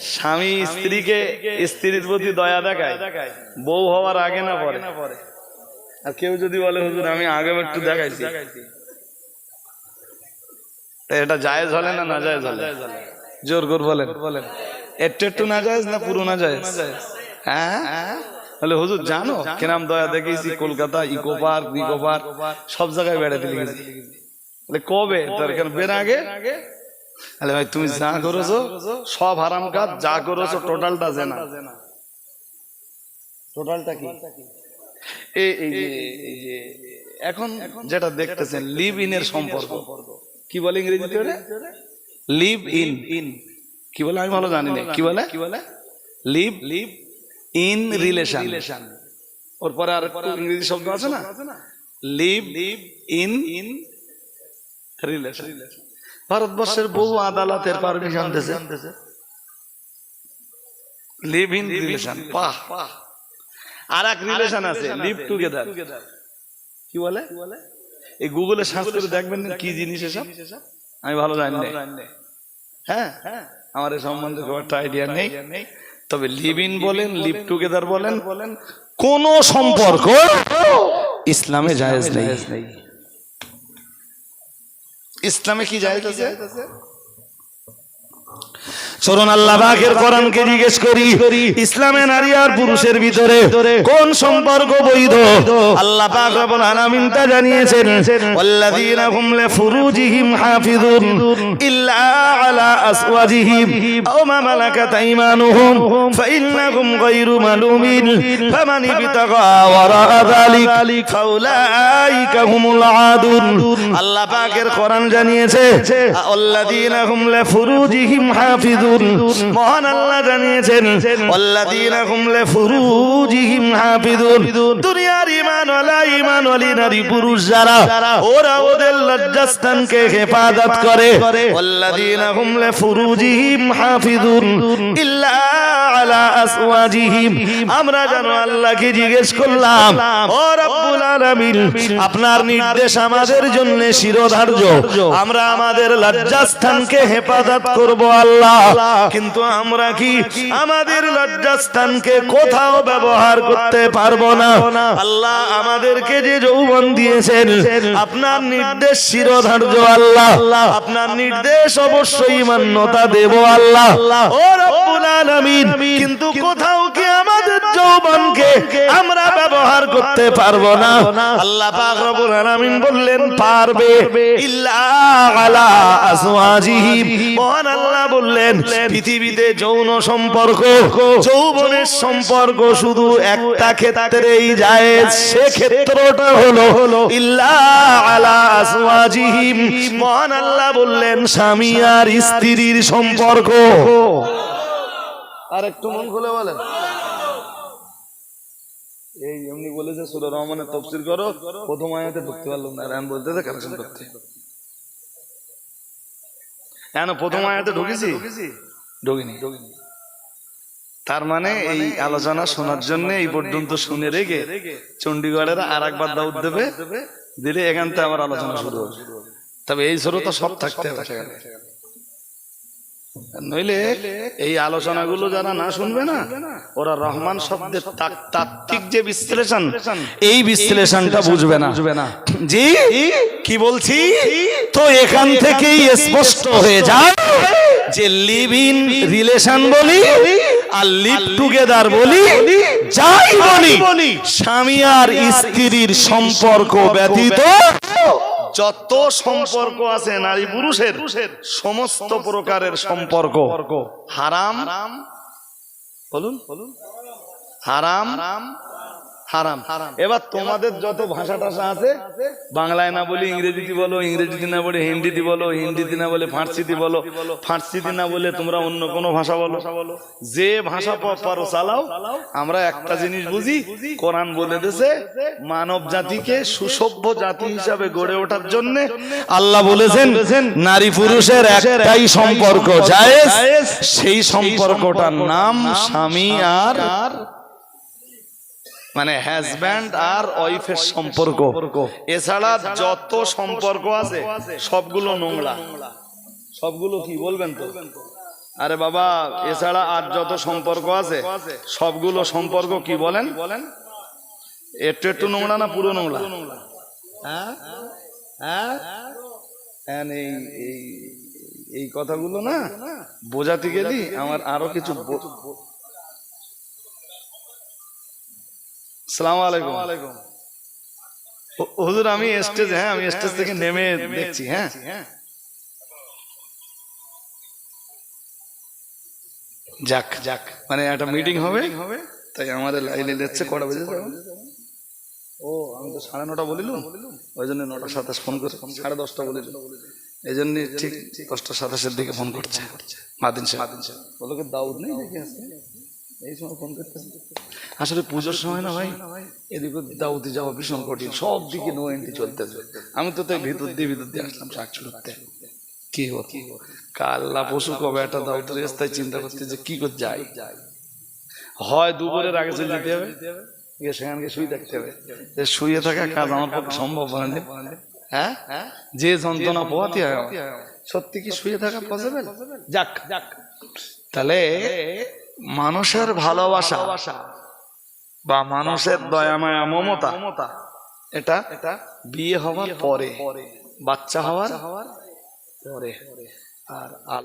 স্বামী স্ত্রীকে স্ত্রীর প্রতি দয়া দেখায়। বউ হওয়ার আগে না পরে। আর কেউ যদি বলে হুজুর আমি আগে একটু দেখাইছি। এটা জায়েজ হলে না না জায়েজ হলে। জোর করে বলেন। বলেন। একটু একটু না জায়েজ না পুরো না জায়েজ হ্যাঁ? বলে হুজুর জানো? কেরাম দয়া দেখেছি Kolkata eco park Nicco park সব জায়গায় বেড়াতে লেগেছি বলে কবে? তোর কেন বের আগে? আরে ভাই তুমি যা করেছ সব হারাম কাজ যা করেছ টোটালটা জেনা। টোটালটা কি? এই এই যে এই যে এখন যেটা দেখতেছেন লিভ ইন এর সম্পর্ক। কি বলে ইংরেজিতে লিভ ইন ইন কি বলে? আমি ভালো জানি না। কি বলে? কি বলে? Live live in relation relation ওর পরে আর ইংরেজি শব্দ আছে না? Live live in in relation ভারতবর্ষের বহু আদালতের পারমিশন দিয়েছে লিভ ইন রিলেশন পাহ আর এক রিলেশন আছে লিভ টুগেদার কি বলে? এই গুগলে সার্চ করে দেখবেন কি জিনিস এসব? আমি ভালো জানি না। হ্যাঁ? আমার এই সম্বন্ধে খুব একটা আইডিয়া নেই। তবে লিভ ইন বলেন লিভ টুগেদার বলেন বলেন কোন সম্পর্ক ইসলামে জায়েজ নেই। ইসলামে কি জায়েজ আছে চরণ আল্লাহ কোরআনকে জিজ্ঞেস করি ইসলামে নারী আর পুরুষের ভিতরে কোন সম্পর্ক বৈধ? আল্লাহ পাক রব্বুল আলামিন তা জানিয়েছেন ওয়াল্লাযীনা হুম লিফুরুজিহিম হাফিজুন ইল্লা আলা আসওয়াজিহিম আও মা মালাকাত আইমানুহুম ফাইন্নাহুম গায়রু মালুমিন ফামান ইবতাগা ওয়ারা যালিক ফাউলাইকা হুমুল আদুন। আল্লাহ পাকের কোরআন জানিয়েছে আল্লাযীনা হুম লিফুরুজিহিম হাফিজুন মহান আল্লাহ জানিয়েছেন আল্লাযীনা হুম হাফিজুন দুনিয়ার ঈমান ওয়ালা ঈমান নারী পুরুষ যারা, ওরা ওদের লজ্জাস্থানকে হেফাজত করে। আল্লাযীনা হুম হাফিজুন ইল্লা আলা আসওয়াজিহিম। আমরা জানো আল্লাহকে জিজ্ঞেস করলাম, ও রব্বুল আলামিন, আপনার নির্দেশ আমাদের জন্য শিরোধার্য। আমরা আমাদের লজ্জাস্থানকে হেফাজত করব আল্লাহ। কিন্তু আমরা কি আমাদের লজ্জাস্থানকে কোথাও ব্যবহার করতে পারব না? আল্লাহ আমাদেরকে যে যৌবন দিয়েছেন, আপনার নির্দেশ শিরোধার্য আল্লাহ। আপনার নির্দেশ অবশ্যই মান্যতা দেব আল্লাহ। ও রব্বুল আলামিন, কিন্তু কোথাও কি আমাদের যৌবনকে আমরা ব্যবহার করতে পারব না। আল্লাহ পাক রব্বুল আলামিন বললেন পারবে। ইল্লা আলা আসওয়াজিহিম মহান আল্লাহ বললেন পৃথিবীতে যৌন সম্পর্ক যৌবনের সম্পর্ক শুধু একটা ক্ষেত্রেই যায় সে ক্ষেত্রটা হলো ইল্লা আলা আসওয়াজিহিম মহান আল্লাহ বললেন স্বামী আর স্ত্রীর সম্পর্ক। আর একটু মন খুলে বলেন। এই এমনি বলেছে সুরা রহমানের তফসির করো প্রথম আয়াতে ঢুকতে পারলাম না। আর আমি বলতে কালেকশন করতে এখন প্রথম আয়াতে ঢুকেছি? ঢুকিনি। তার মানে এই আলোচনা শোনার জন্য এই পর্যন্ত শুনে রেখে চণ্ডীগড়ের আর একবার দাউদ দেবে দিলে এখান থেকে আবার আলোচনা শুরু হবে। তবে এই শ্রোতা সব থাকতে হবে। সেখানে নইলে এই আলোচনাগুলো যারা না শুনবে না ওরা রহমান শব্দের তাত্ত্বিক যে বিশ্লেষণ এই বিশ্লেষণটা বুঝবে না। বুঝবে না। জি? কি বলছি? তো এখান থেকেই স্পষ্ট হয়ে যায় যে লিভ ইন রিলেশন বলি আর লিভ টুগেদার বলি যাই বলি স্বামী আর স্ত্রীর সম্পর্ক ব্যতীত যত সম্পর্ক আছে নারী পুরুষের সমস্ত প্রকারের সম্পর্ক। হারাম বলুন বলুন। হারাম হারাম। এবার তোমাদের যত ভাষা টাষা আছে, বাংলায় না বলে ইংরেজিতে বলো, ইংরেজিতে না বলে হিন্দিতে বলো, হিন্দিতে না বলে ফার্সিতে বলো, ফার্সিতে না বলে তোমরা অন্য কোনো ভাষা বলো। যে ভাষা পারো চালাও। আমরা একটা জিনিস বুঝি, কোরআন বলে দিয়েছে, মানব জাতিকে সুসভ্য জাতি হিসাবে গড়ে ওঠার জন্য আল্লাহ বলেছেন, নারী পুরুষের একটাই সম্পর্ক সেই সম্পর্কটার নাম স্বামী আর মানে হাজব্যান্ড আর ওয়াইফের সম্পর্ক। এছাড়া যত সম্পর্ক আছে সবগুলো নোংরা। সবগুলো কি বলবেন তো? আরে বাবা এছাড়া আর যত সম্পর্ক আছে সবগুলো সম্পর্ক কি বলেন? বলেন? একটু একটু নোংরা না পুরো নোংরা হ্যাঁ? হ্যাঁ? হ্যাঁ, এই এই এই কথাগুলো না? বোঝাতে গেলি আমার আরও কিছু বো- সালাম আলাইকুম। হুজুর আমি স্টেজ হ্যাঁ আমি স্টেজ থেকে নেমে দেখছি হ্যাঁ। যাক যাক মানে একটা মিটিং হবে। তাই আমাদের লাইনে দিচ্ছে কটা বেজে ও আমি তো সাড়ে নটা বলিলাম। ওই জন্য নটা সাতাশ ফোন করে সাড়ে দশটা বলিলাম। এই জন্য ঠিক দশটা সাতাশের দিকে ফোন করছে। মাদিন সাহেব। বলো দাউদ নেই দেখি করতে আসলে পুজোর সময় না ভাই, এদিকে দাউদি যাওয়া ভীষণ কঠিন। সব দিকে নো এন্ট্রি আমি তো তাই ভিতর দিয়ে ভিতর দিয়ে আসলাম শাক ছুটতে। কি হতো কাল্লা পশু কবে একটা দাউদের রাস্তায় চিন্তা করতে যে কি করে যাই। হয় দুপুরের আগে চলে যেতে হবে। গিয়ে শুয়ে থাকতে হবে। শুয়ে থাকা কাজ আমার পক্ষে সম্ভব হয় হ্যাঁ? যে যন্ত্রণা পোহাতে হয় সত্যি কি শুয়ে থাকা পসিবল যাক যাক। তাহলে মানুষের ভালোবাসা বা মানুষের দয়ামায়া মমতা মমতা এটা এটা বিয়ে হওয়ার পরে বাচ্চা হওয়ার হওয়ার পরে। আর